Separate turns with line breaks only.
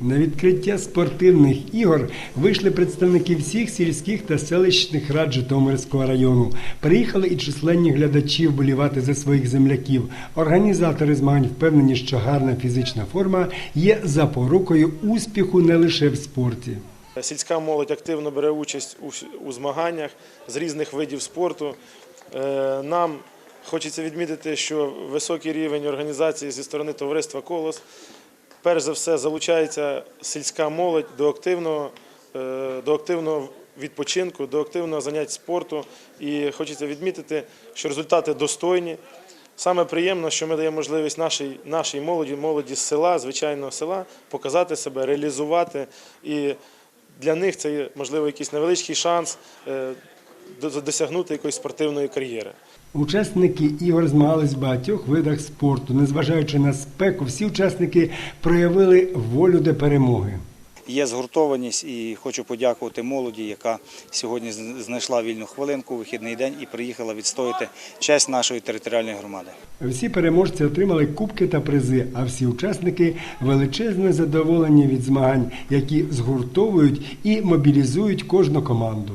На відкриття спортивних ігор вийшли представники всіх сільських та селищних рад Житомирського району. Приїхали і численні глядачі вболівати за своїх земляків. Організатори змагань впевнені, що гарна фізична форма є запорукою успіху не лише в спорті.
Сільська молодь активно бере участь у, змаганнях з різних видів спорту. Е, Нам хочеться відмітити, що високий рівень організації зі сторони товариства Колос. Перш за все залучається сільська молодь до активного, е, до активного відпочинку, до активного занять спорту. І хочеться відмітити, що результати достойні. Саме приємно, що ми даємо можливість нашій, нашій молоді, молоді з села, звичайного села, показати себе, реалізувати. І для них це є, можливо якийсь невеличкий шанс е, досягнути якоїсь спортивної кар'єри.
Учасники ігор змагались в багатьох видах спорту. Незважаючи на спеку, всі учасники проявили волю до перемоги.
Є згуртованість і хочу подякувати молоді, яка сьогодні знайшла вільну хвилинку вихідний день і приїхала відстояти честь нашої територіальної громади.
Всі переможці отримали кубки та призи, а всі учасники величезне задоволення від змагань, які згуртовують і мобілізують кожну команду.